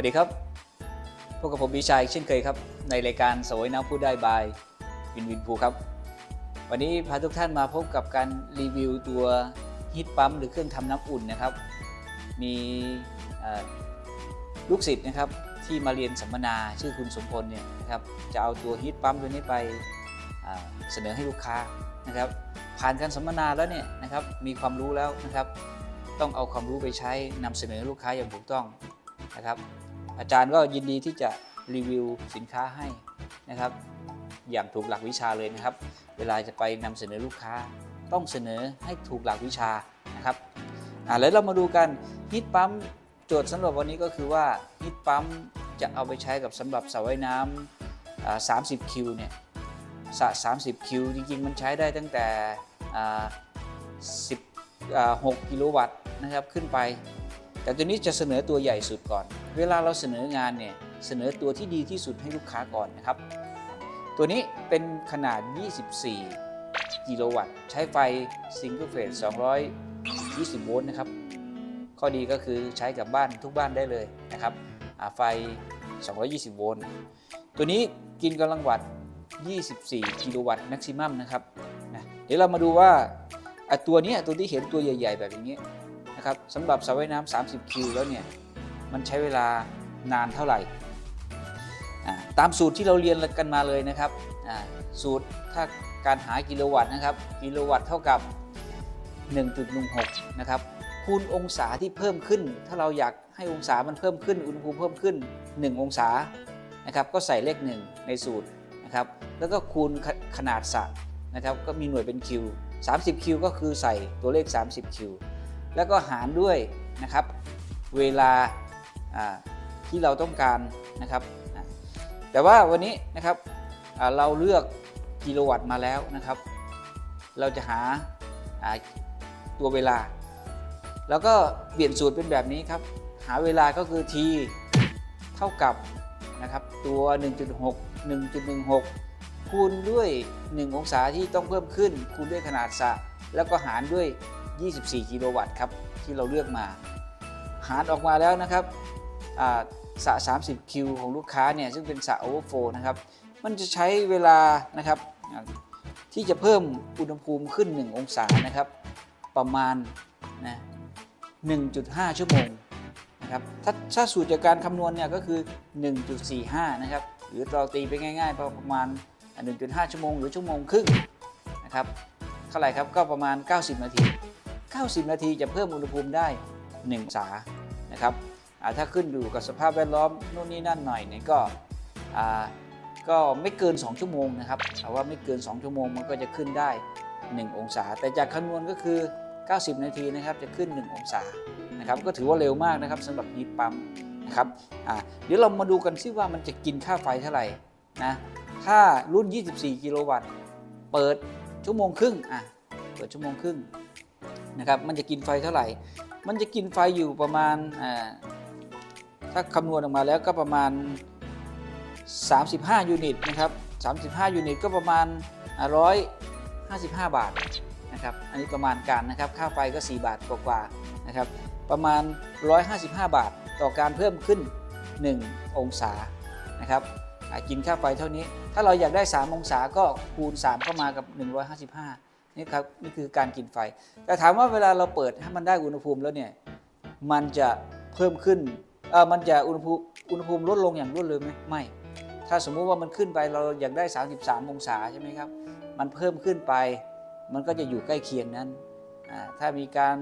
วัสดีครับ พบกับผมวิชัยเช่นเคยครับ ในรายการสวยน้ำพูดได้บายวินวินภูครับ วันนี้พาทุกท่านมาพบกับการรีวิวตัวฮีทปั๊มหรือเครื่องทำน้ำอุ่นนะครับ มีลูกศิษย์นะครับที่มาเรียนสัมมนาชื่อคุณสมพลเนี่ยนะครับจะเอาตัวฮีทปั๊มตัวนี้ไปเสนอให้ลูกค้านะครับ ผ่านการสัมมนาแล้วเนี่ยนะครับมีความรู้แล้วนะครับ ต้องเอาความรู้ไปใช้นำเสนอลูกค้าอย่างถูกต้องนะครับ อาจารย์ก็ยินดีที่จะรีวิวสินค้าให้นะครับ อย่างถูกหลักวิชาเลยนะครับ เวลาจะไปนำเสนอลูกค้า ต้องเสนอให้ถูกหลักวิชานะครับอ่าแล้วเรามาดูกันฮิตปั๊มโจทย์สำหรับวันนี้ก็คือว่าฮิตปั๊มจะเอาไปใช้กับสำหรับสระว่ายน้ำอ่า30คิวเนี่ยสระ30คิวจริงๆ มันใช้ได้ตั้งแต่อ่า10อ่า6กิโลวัตต์นะครับขึ้นไป แต่ตัวนี้จะเสนอตัวใหญ่สุดก่อน เวลาเราเสนองานเนี่ยเสนอตัวที่ดีที่สุดให้ลูกค้าก่อนนะครับ ตัวนี้เป็นขนาด 24 กิโลวัตต์ ใช้ไฟซิงเกิลเฟส220 โวลต์นะครับ ข้อดีก็คือใช้กับบ้านทุกบ้านได้เลยนะครับไฟ 220 โวลต์ ตัวนี้กินกำลังวัตต์ 24 กิโลวัตต์แม็กซิมัมนะครับนะเดี๋ยวเรามาดูว่าตัวนี้ตัวที่เห็นตัวใหญ่ ๆ แบบอย่างนี้ นะครับสำหรับสระว่ายน้ำ30 คิวแล้วเนี่ยมันใช้เวลานานเท่าไหร่ตามสูตรที่เราเรียนกันมาเลยนะครับสูตรถ้าการหากิโลวัตต์นะครับกิโลวัตต์เท่ากับ 1.16 นะครับคูณองศาที่เพิ่มขึ้น ถ้าเราอยากให้องศามันเพิ่มขึ้น อุณหภูมิเพิ่มขึ้น 1 องศานะครับก็ใส่เลข 1 ในสูตรนะครับแล้วก็คูณขขนาดสระนะครับก็มีหน่วยเป็นคิว30คิวก็คือใส่ตัวเลข 30คิว แล้วก็หารด้วยนะครับ เวลาที่เราต้องการนะครับ แต่ว่าวันนี้นะครับเราเลือกกิโลวัตต์มาแล้วนะครับ เราจะหาอ่าตัวเวลา แล้วก็เปลี่ยนสูตรเป็นแบบนี้ครับ หาเวลาก็คือ t เท่ากับนะครับตัว 1.6 1.16 คูณด้วย 1 องศาที่ต้องเพิ่มขึ้น คูณด้วยขนาดสระแล้วก็หารด้วย 24 กิโลวัตต์ครับที่เราเลือกมา หารออกมาแล้วนะครับสระ 30 คิวของลูกค้าเนี่ยซึ่งเป็นสระโอเวอร์โฟนะครับมันจะใช้เวลานะครับที่จะเพิ่มอุณหภูมิขึ้น 1 องศานะครับประมาณนะ1.5 ชั่วโมงนะครับถ้าถ้าสูตรจากการคำนวณเนี่ยก็คือ 1.45 นะครับหรือเราตีไปง่ายๆ ประมาณ 1.5 ชั่วโมง หรือชั่วโมงครึ่งนะครับเท่าไหร่ครับก็ประมาณ 90 นาที 90 นาทีจะเพิ่มอุณหภูมิได้1องศานะครับถ้าขึ้นอยู่กับสภาพแวดล้อมนู่นนี่นั่นหน่อยเนี่ยก็ก็ไม่เกิน 2 ชั่วโมงนะครับแต่ว่าไม่เกิน 2 ชั่วโมงมันก็จะขึ้นได้ 1 องศา แต่จากคำนวณก็คือ 90 นาทีนะครับจะขึ้น 1 องศานะครับก็ถือว่าเร็วมากนะครับสำหรับฮีทปั๊มนะครับเดี๋ยวเรามาดูกันซิว่ามันจะกินค่าไฟเท่าไหร่นะถ้ารุ่น 24 กิโลวัตต์ เปิดชั่วโมงครึ่งอะเปิดชั่วโมงครึ่ง นะครับมันจะกินไฟเท่าไหร่ มันจะกินไฟอยู่ประมาณถ้าคำนวณออกมาแล้วก็ประมาณ 35 ยูนิตนะครับ35 ยูนิตก็ประมาณอ่า155 บาทนะครับอันนี้ประมาณการนะครับค่าไฟก็ 4 บาทกว่าๆนะครับประมาณ 155 บาท ต่อการเพิ่มขึ้น 1 องศานะครับกินค่าไฟเท่านี้ ถ้าเราอยากได้ 3 องศาก็คูณ 3 เข้ามากับ 155 นี่ครับนี่คือการกินไฟ แต่ถามว่าเวลาเราเปิดให้มันได้อุณหภูมิแล้วเนี่ยมันจะเพิ่มขึ้นเออมันจะอุณหภูมิอุณหภูมิลดลงอย่างรวดเร็วไหมไม่ ถ้าสมมุติว่ามันขึ้นไปเราอยากได้ 33 องศาใช่ไหมครับ มันเพิ่มขึ้นไป มันก็จะอยู่ใกล้เคียงนั้นถ้ามีการ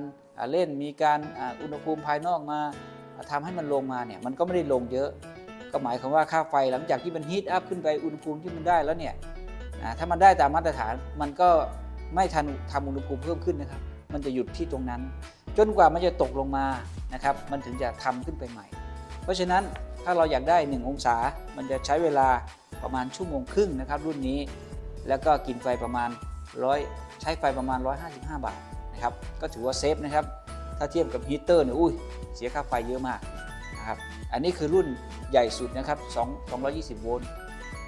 เล่นมีการอุณหภูมิภายนอกมาอ่าทำให้มันลงมาเนี่ยมันก็ไม่ได้ลงเยอะ ก็หมายความว่าค่าไฟหลังจากที่มันฮีทอัพขึ้นไปอุณหภูมิที่มันได้แล้วเนี่ยถ้ามันได้ตามมาตรฐานมันก็ ไม่ทันทำอุณหภูมิเพิ่มขึ้นนะครับ มันจะหยุดที่ตรงนั้น จนกว่ามันจะตกลงมานะครับ มันถึงจะทำขึ้นไปใหม่ เพราะฉะนั้นถ้าเราอยากได้ 1 องศา มันจะใช้เวลาประมาณชั่วโมงครึ่งนะครับ รุ่นนี้ แล้วก็กินไฟประมาณ100ใช้ไฟประมาณ 155 บาทนะครับ ก็ถือว่าเซฟนะครับ ถ้าเทียบกับฮีเตอร์เนี่ยอุ้ยเสียค่าไฟเยอะมากนะครับ อันนี้คือรุ่นใหญ่สุดนะครับ2 220 โวลต์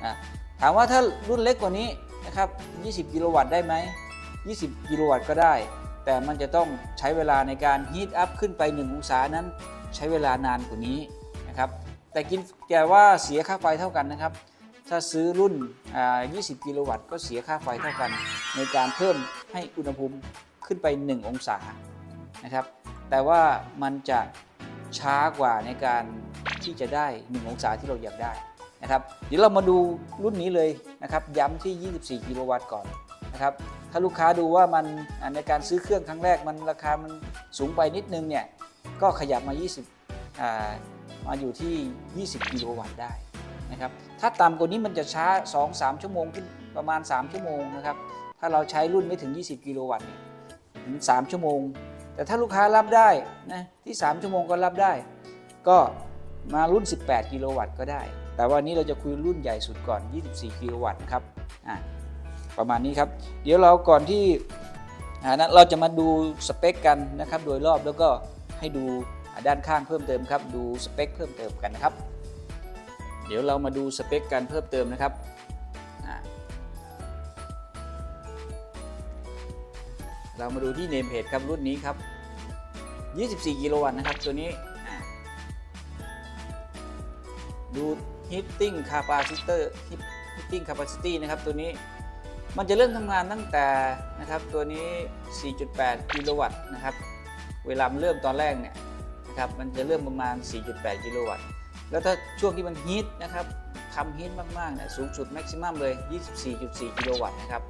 นะถามว่าถ้ารุ่นเล็กกว่านี้นะครับ 20 กิโลวัตต์ได้ไหม 20 กิโลวัตต์ก็ได้ แต่มันจะต้องใช้เวลาในการฮีทอัพขึ้นไป 1 องศานั้น ใช้เวลานานกว่านี้นะครับแต่กินแต่ว่าเสียค่าไฟเท่ากันนะครับ ถ้าซื้อรุ่น 20 กิโลวัตต์ก็เสียค่าไฟเท่ากัน ในการเพิ่มให้อุณหภูมิขึ้นไป 1 องศานะครับแต่ว่ามันจะช้ากว่าในการที่จะได้ 1 องศาที่เราอยากได้นะครับเดี๋ยวเรามาดูรุ่นนี้เลยนะครับ ย้ำที่ 24 กิโลวัตต์ก่อน นะครับถ้าลูกค้าดูว่ามันในการซื้อเครื่องครั้งแรกมันราคามันสูงไปนิดนึงเนี่ยก็ขยับมา 20อ่ามาอยู่ที่ 20 กิโลวัตต์ได้นะครับถ้าต่ำกว่านี้มันจะช้า 2-3 ชั่วโมงขึ้นประมาณ 3 ชั่วโมงนะครับถ้าเราใช้รุ่นไม่ถึง 20 กิโลวัตต์เนี่ยถึง 3 ชั่วโมง แต่ถ้าลูกค้ารับได้นะที่ 3 ชั่วโมงก็รับได้ ก็มารุ่น 18 กิโลวัตต์ก็ได้ แต่วันนี้เราจะคุยรุ่นใหญ่สุดก่อน 24 กิโลวัตต์นะครับ ประมาณนี้ครับ เดี๋ยวเราก่อนที่นั้นเราจะมาดูสเปคกันนะครับโดยรอบแล้วก็ให้ดูด้านข้างเพิ่มเติมครับ ดูสเปคเพิ่มเติมกันนะครับ เดี๋ยวเรามาดูสเปคกันเพิ่มเติมนะครับเรามาดูที่เนมเพจครับรุ่นนี้ครับ 24 กิโลวัตต์นะครับ ตัวนี้อ่าดู heating capacitor heating capacity นะครับตัวนี้ มันจะเริ่มทำงานตั้งแต่นะครับตัวนี้ 4.8 กิโลวัตต์นะครับ เวลามันเริ่มตอนแรกเนี่ยนะครับมันจะเริ่มประมาณ 4.8 กิโลวัตต์ แล้วถ้าช่วงที่มันฮีทนะครับทำฮีทมากๆเนี่ยสูงสุดแม็กซิมัมเลย 24.4 กิโลวัตต์นะครับ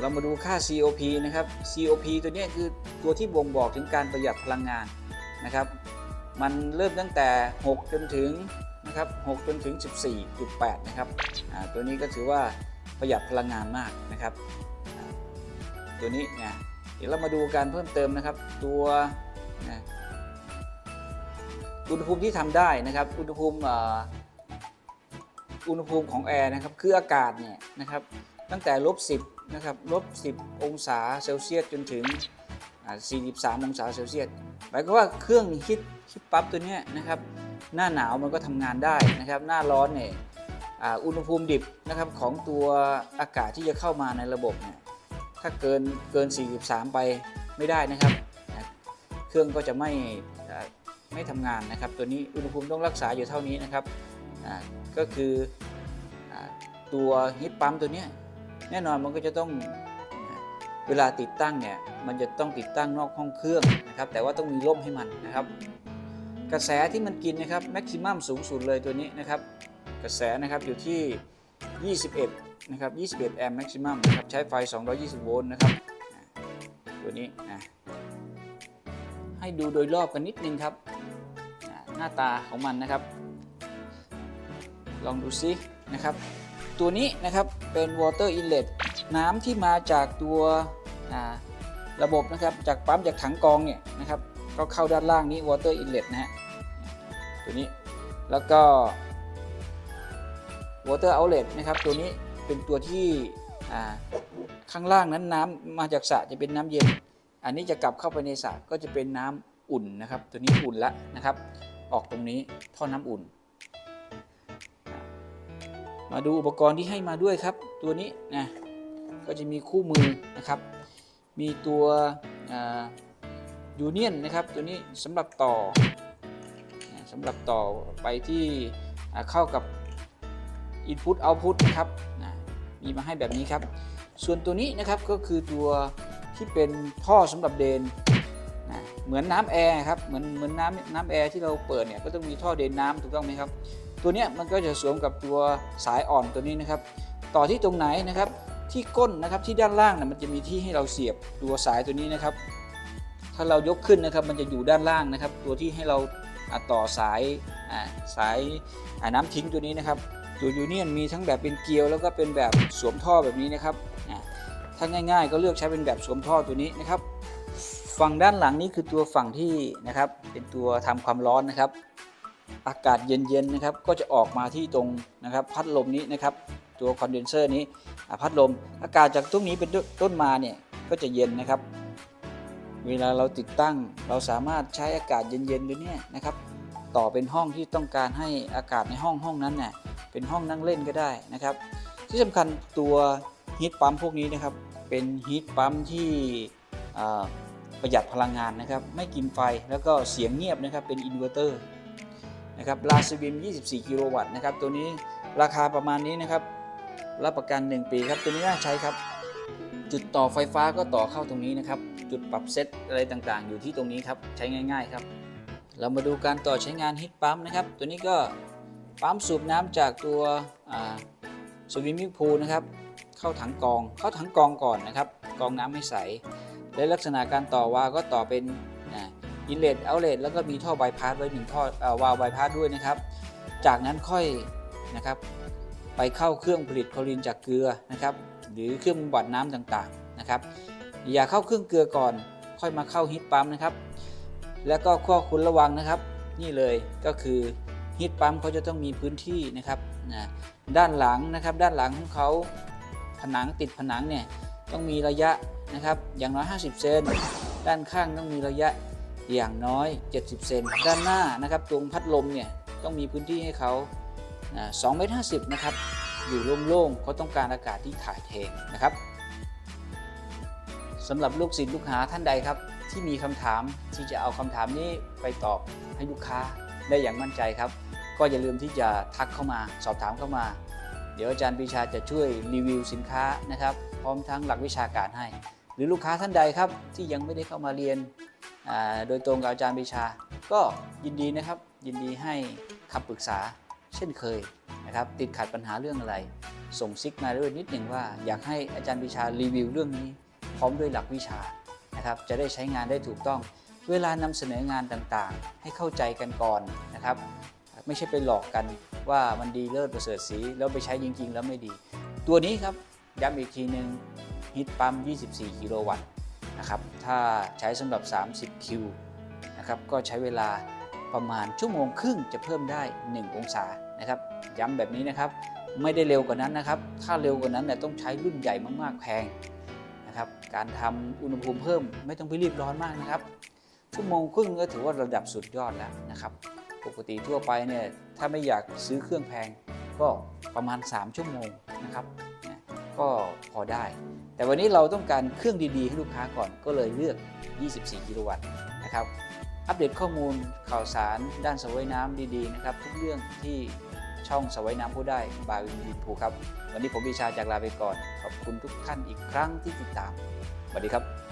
เรามาดูค่า COP นะครับ COP ตัวนี้คือตัวที่บ่งบอกถึงการประหยัดพลังงานนะครับ มันเริ่มตั้งแต่ 6 จนถึงนะครับ 6 จนถึง 14.8 นะครับตัวนี้ก็ถือว่า ประหยัดพลังงานมากนะครับ ตัวนี้เนี่ยเดี๋ยวเรามาดูการเพิ่มเติมนะครับ ตัวนะอุณหภูมิที่ทำได้นะครับ อุณหภูมิอุณหภูมิของแอร์นะครับ คืออากาศเนี่ยนะครับ ตั้งแต่ลบ10นะครับลบ10 องศาเซลเซียสจนถึงอ่า43 องศาเซลเซียสหมายความว่าเครื่องฮิตฮิตปั๊บตัวนี้นะครับ หน้าหนาวมันก็ทำงานได้นะครับ หน้าร้อนเนี่ย อุณหภูมิดิบนะครับของตัวอากาศที่จะเข้ามาในระบบเนี่ยถ้าเกินเกิน 43 ไปไม่ได้นะครับ เครื่องก็จะไม่ไม่ทำงานนะครับ ตัวนี้อุณหภูมิต้องรักษาอยู่เท่านี้นะครับก็คืออตัวฮิตปั๊มตัวนี้แน่นอนมันก็จะต้องเวลาติดตั้งเนี่ยมันจะต้องติดตั้งนอกห้องเครื่องนะครับ แต่ว่าต้องมีร่มให้มันนะครับ กระแสที่มันกินนะครับแม็กซิมัมสูงสุดเลยตัวนี้นะครับ กระแสนะครับอยู่ที่ 21 นะครับ 21 แอมป์แม็กซิมัมนะครับใช้ไฟ 220 โวลต์นะครับตัวนี้นะให้ดูโดยรอบกันนิดนึงครับ หน้าตาของมันนะครับ ลองดูซินะครับ ตัวนี้นะครับเป็น water inlet น้ำที่มาจากตัวระบบนะครับจากปั๊มจากถังกองเนี่ยนะครับก็เข้าด้านล่างนี้ water inlet นะฮะตัวนี้แล้วก็ water outlet นะครับตัวนี้เป็นตัวที่ข้างล่างนั้นน้ำมาจากสระจะเป็นน้ำเย็น อันนี้จะกลับเข้าไปในสระก็จะเป็นน้ำอุ่นนะครับ ตัวนี้อุ่นละนะครับ ออกตรงนี้ท่อน้ำอุ่น มาดูอุปกรณ์ที่ให้มาด้วยครับ ตัวนี้นะก็จะมีคู่มือนะครับ มีตัวยูเนียนนะครับ ตัวนี้สำหรับต่อสำหรับต่อไปที่เข้ากับ Input Output นะครับนะมีมาให้แบบนี้ครับ ส่วนตัวนี้นะครับก็คือตัวที่เป็นท่อสำหรับเดนนะเหมือนน้ำแอร์ครับเหมือนเหมือนน้ำน้ำแอร์ที่เราเปิดเนี่ยก็ต้องมีท่อเดนน้ำถูกต้องไหมครับ ตัวเนี้ยมันก็จะสวมกับตัวสายอ่อนตัวนี้นะครับ ต่อที่ตรงไหนนะครับที่ก้นนะครับที่ด้านล่างนะมันจะมีที่ให้เราเสียบตัวสายตัวนี้นะครับ ถ้าเรายกขึ้นนะครับมันจะอยู่ด้านล่างนะครับ ตัวที่ให้เราต่อสายสายน้ำทิ้งตัวนี้นะครับ ตัวยูเนียนมีทั้งแบบเป็นเกลียว แล้วก็เป็นแบบสวมท่อแบบนี้นะครับถ้าง่าย ๆ ก็เลือกใช้เป็นแบบสวมท่อตัวนี้นะครับ ฝั่งด้านหลังนี้คือตัวฝั่งที่นะครับเป็นตัวทำความร้อนนะครับ อากาศเย็นๆนะครับก็จะออกมาที่ตรงนะครับพัดลมนี้นะครับตัวคอนเดนเซอร์นี้พัดลมอากาศจากตรงนี้เป็นต้นมาเนี่ยก็จะเย็นนะครับ เวลาเราติดตั้งเราสามารถใช้อากาศเย็นๆด้วยเนี่ยนะครับ ต่อเป็นห้องที่ต้องการให้อากาศในห้องห้องนั้นเนี่ย เป็นห้องนั่งเล่นก็ได้นะครับ ที่สำคัญตัวฮีทปั๊มพวกนี้นะครับ เป็นฮีทปั๊มที่ประหยัดพลังงานนะครับ ไม่กินไฟแล้วก็เสียงเงียบนะครับ เป็นอินเวอร์เตอร์นะครับลาสบิม 24 กิโลวัตต์นะครับ ตัวนี้ราคาประมาณนี้นะครับ รับประกัน 1 ปีครับ ตัวนี้น่าใช้ครับ จุดต่อไฟฟ้าก็ต่อเข้าตรงนี้นะครับ จุดปรับเซตอะไรต่างๆ อยู่ที่ตรงนี้ครับ ใช้ง่าย ๆ ครับ เรามาดูการต่อใช้งานฮิตปั๊มนะครับ ตัวนี้ก็ ปั๊มสูบน้ำจากตัวสวิมมิ่งพูลนะครับ เข้าถังกอง เข้าถังกองก่อนนะครับ กองน้ำให้ใส และลักษณะการต่อวาล์วก็ต่อเป็นอินเลตเอาเลตแล้วก็มีท่อบายพาสไว้หนึ่งท่อวาล์วบายพาสด้วยนะครับ จากนั้นค่อยนะครับ ไปเข้าเครื่องผลิตคลอรีนจากเกลือนะครับ หรือเครื่องบำบัดน้ำต่างๆนะครับ อย่าเข้าเครื่องเกลือก่อน ค่อยมาเข้าฮิตปั๊มนะครับ แล้วก็ข้อคุณระวังนะครับ นี่เลยก็คือ ฮิตปั๊มเขาจะต้องมีพื้นที่นะครับนะด้านหลังนะครับ ด้านหลังของเขาผนังติดผนังเนี่ยต้องมีระยะนะครับ อย่างน้อย 50 เซนด้านข้างต้องมีระยะอย่างน้อย 70 เซนด้านหน้านะครับตรงพัดลมเนี่ยต้องมีพื้นที่ให้เขา2เมตร50นะครับ อยู่โล่งๆเขาต้องการอากาศที่ถ่ายเทนะครับสำหรับลูกศิษย์ลูกหาท่านใดครับ ที่มีคำถามที่จะเอาคำถามนี้ไปตอบให้ลูกค้า ได้อย่างมั่นใจครับ ก็อย่าลืมที่จะทักเข้ามาสอบถามเข้ามา เดี๋ยวอาจารย์ปีชาจะช่วยรีวิวสินค้านะครับ พร้อมทั้งหลักวิชาการให้ หรือลูกค้าท่านใดครับที่ยังไม่ได้เข้ามาเรียนโดยตรงกับอาจารย์ปีชา ก็ยินดีนะครับ ยินดีให้คำปรึกษาเช่นเคยนะครับ ติดขัดปัญหาเรื่องอะไร ส่งซิกมาด้วยนิดหนึ่งว่า อยากให้อาจารย์ปีชารีวิวเรื่องนี้ พร้อมด้วยหลักวิชานะครับ จะได้ใช้งานได้ถูกต้อง เวลานำเสนองานต่างๆ ให้เข้าใจกันก่อนนะครับ ไม่ใช่ไปหลอกกันว่ามันดีเลิศประเสริฐสีแล้วไปใช้จริง ๆ แล้วไม่ดี ตัวนี้ครับย้ำอีกทีหนึ่งฮิตปั๊ม 24 กิโลวัตต์นะครับถ้าใช้สำหรับ 30 คิวนะครับก็ใช้เวลาประมาณชั่วโมงครึ่งจะเพิ่มได้ 1 องศานะครับย้ำแบบนี้นะครับไม่ได้เร็วกว่านั้นนะครับ ถ้าเร็วกว่านั้นเนี่ยต้องใช้รุ่นใหญ่มากๆแพงนะครับ การทำอุณหภูมิเพิ่มไม่ต้องไปรีบร้อนมากนะครับ ชั่วโมงครึ่งก็ถือว่าระดับสุดยอดแล้วนะครับ ปกติทั่วไปเนี่ยถ้าไม่อยากซื้อเครื่องแพงก็ประมาณ 3 ชั่วโมงนะครับ ก็พอได้ แต่วันนี้เราต้องการเครื่องดีๆ ให้ลูกค้าก่อนก็เลยเลือก 24 กิโลวัตต์นะครับ อัปเดตข้อมูลข่าวสารด้านสวยน้ำดีๆนะครับ ทุกเรื่องที่ช่องสวยน้ำผู้ได้บายวินวินภูครับ วันนี้ผมวิชาจากลาไปก่อน ขอบคุณทุกท่านอีกครั้งที่ติดตามสวัสดีครับ